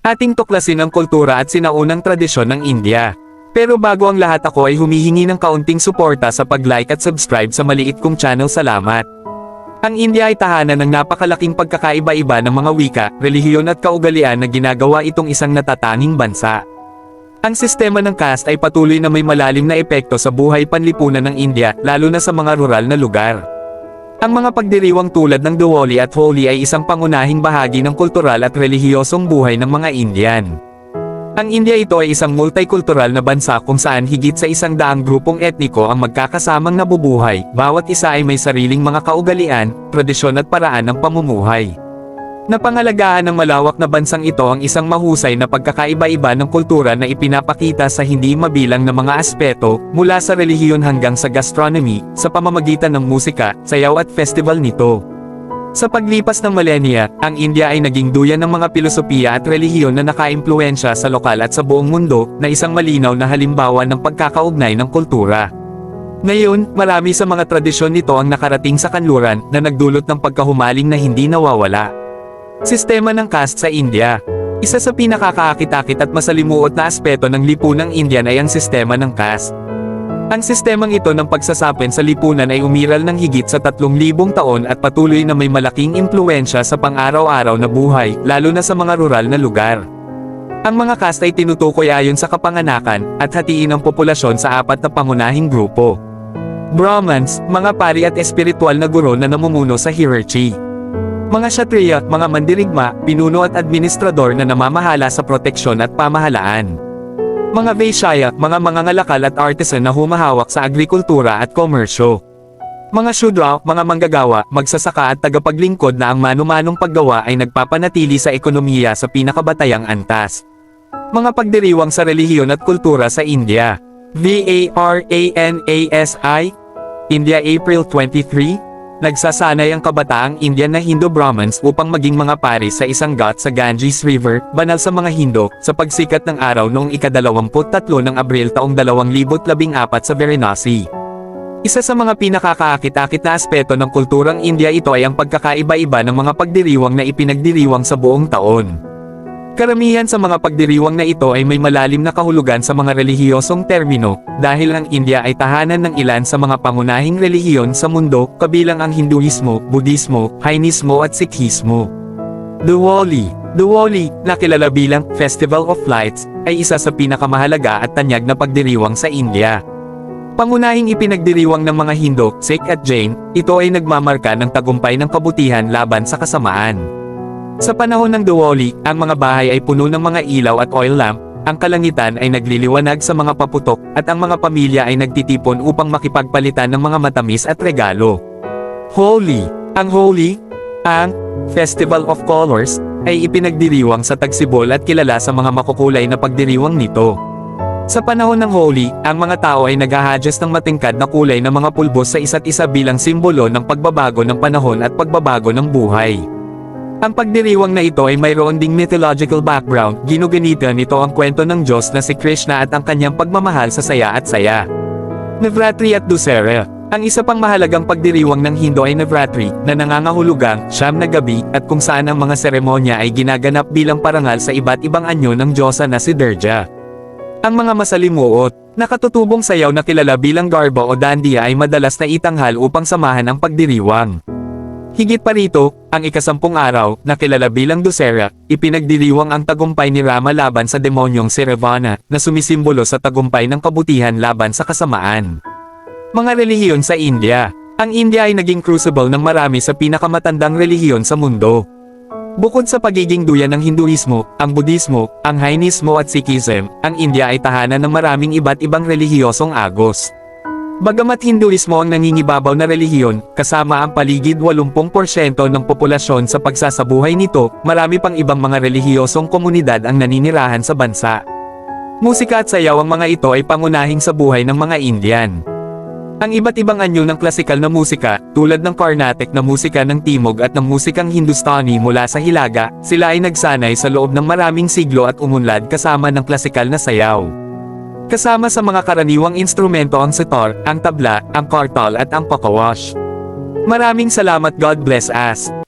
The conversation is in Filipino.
Ating tuklasin ang kultura at sinaunang tradisyon ng India. Pero bago ang lahat ako ay humihingi ng kaunting suporta sa pag-like at subscribe sa maliit kong channel salamat. Ang India ay tahanan ng napakalaking pagkakaiba-iba ng mga wika, relihiyon at kaugalian na ginagawa itong isang natatanging bansa. Ang sistema ng caste ay patuloy na may malalim na epekto sa buhay panlipunan ng India, lalo na sa mga rural na lugar. Ang mga pagdiriwang tulad ng Diwali at Holi ay isang pangunahing bahagi ng kultural at relihiyosong buhay ng mga Indian. Ang India ito ay isang multikultural na bansa kung saan higit sa isang daang grupong etniko ang magkakasamang nabubuhay, bawat isa ay may sariling mga kaugalian, tradisyon at paraan ng pamumuhay. Napangalagaan ng malawak na bansang ito ang isang mahusay na pagkakaiba-iba ng kultura na ipinapakita sa hindi mabilang na mga aspeto, mula sa relihiyon hanggang sa gastronomy, sa pamamagitan ng musika, sayaw at festival nito. Sa paglipas ng millennia, ang India ay naging duyan ng mga pilosopiya at relihiyon na nakaimpluensya sa lokal at sa buong mundo, na isang malinaw na halimbawa ng pagkakaugnay ng kultura. Ngayon, marami sa mga tradisyon nito ang nakarating sa kanluran, na nagdulot ng pagkahumaling na hindi nawawala. Sistema ng caste sa India Isa sa pinakakaakit-akit at masalimuot na aspeto ng lipunang Indian ay ang sistema ng caste. Ang sistemang ito ng pagsasapin sa lipunan ay umiral ng higit sa 3,000 taon at patuloy na may malaking impluensya sa pang-araw-araw na buhay, lalo na sa mga rural na lugar. Ang mga caste ay tinutukoy ayon sa kapanganakan, at hatiin ang populasyon sa apat na pangunahing grupo. Brahmans, mga pari at espiritual na guro na namumuno sa hierarchy. Mga Kshatriya, mga mandirigma, pinuno at administrador na namamahala sa proteksyon at pamahalaan. Mga Vaishya, mga mangangalakal at artisan na humahawak sa agrikultura at komersyo. Mga Shudra, mga manggagawa, magsasaka at tagapaglingkod na ang manumanong paggawa ay nagpapanatili sa ekonomiya sa pinakabatayang antas. Mga pagdiriwang sa relihiyon at kultura sa India. VARANASI India April 23 Nagsasanay ang kabataang Indian na Hindu-Brahmins upang maging mga pari sa isang ghat sa Ganges River, banal sa mga Hindu, sa pagsikat ng araw noong ika-23 ng Abril taong 2014 sa Varanasi. Isa sa mga pinakakaakit-akit na aspeto ng kulturang India ito ay ang pagkakaiba-iba ng mga pagdiriwang na ipinagdiriwang sa buong taon. Karamihan sa mga pagdiriwang na ito ay may malalim na kahulugan sa mga relihiyosong termino, dahil ang India ay tahanan ng ilan sa mga pangunahing relihiyon sa mundo, kabilang ang Hinduismo, Budismo, Jainismo at Sikhismo. Diwali Diwali, na kilala bilang Festival of Lights, ay isa sa pinakamahalaga at tanyag na pagdiriwang sa India. Pangunahing ipinagdiriwang ng mga Hindu, Sikh at Jain, ito ay nagmamarka ng tagumpay ng kabutihan laban sa kasamaan. Sa panahon ng Diwali, ang mga bahay ay puno ng mga ilaw at oil lamp, ang kalangitan ay nagliliwanag sa mga paputok, at ang mga pamilya ay nagtitipon upang makipagpalitan ng mga matamis at regalo. Holy Ang Holy, ang Festival of Colors, ay ipinagdiriwang sa Tagsibol at kilala sa mga makukulay na pagdiriwang nito. Sa panahon ng Holy, ang mga tao ay naghahadjust ng matingkad na kulay ng mga pulbos sa isa't isa bilang simbolo ng pagbabago ng panahon at pagbabago ng buhay. Ang pagdiriwang na ito ay mayroon ding mythological background, ginuganita nito ang kwento ng Diyos na si Krishna at ang kanyang pagmamahal sa saya at saya. Navratri at Dussehra Ang isa pang mahalagang pagdiriwang ng Hindu ay Navratri, na nangangahulugang, siyam na gabi, at kung saan ang mga seremonya ay ginaganap bilang parangal sa iba't ibang anyo ng Diyosa na si Durga. Ang mga masalimuot, nakatutubong sayaw na kilala bilang garba o dandiya ay madalas na itanghal upang samahan ang pagdiriwang. Higit pa rito, ang ikasampung araw, na kilala bilang Dussehra, ipinagdiriwang ang tagumpay ni Rama laban sa demonyong si Ravana, na sumisimbolo sa tagumpay ng kabutihan laban sa kasamaan. Mga relihiyon sa India Ang India ay naging crucible ng marami sa pinakamatandang relihiyon sa mundo. Bukod sa pagiging duyan ng Hinduismo, ang Budismo, ang Jainismo at Sikhism, ang India ay tahanan ng maraming iba't ibang relihiyosong agos. Bagamat Hinduismo ang nangingibabaw na relihiyon, kasama ang paligid 80% ng populasyon sa pagsasabuhay nito, marami pang ibang mga relihiyosong komunidad ang naninirahan sa bansa. Musika at sayaw ang mga ito ay pangunahing sa buhay ng mga Indian. Ang iba't ibang anyo ng klasikal na musika, tulad ng Carnatic na musika ng Timog at ng musikang Hindustani mula sa Hilaga, sila ay nagsanay sa loob ng maraming siglo at umunlad kasama ng klasikal na sayaw. Kasama sa mga karaniwang instrumento ang sitar, ang tabla, ang kartal at ang pakawash. Maraming salamat God bless us.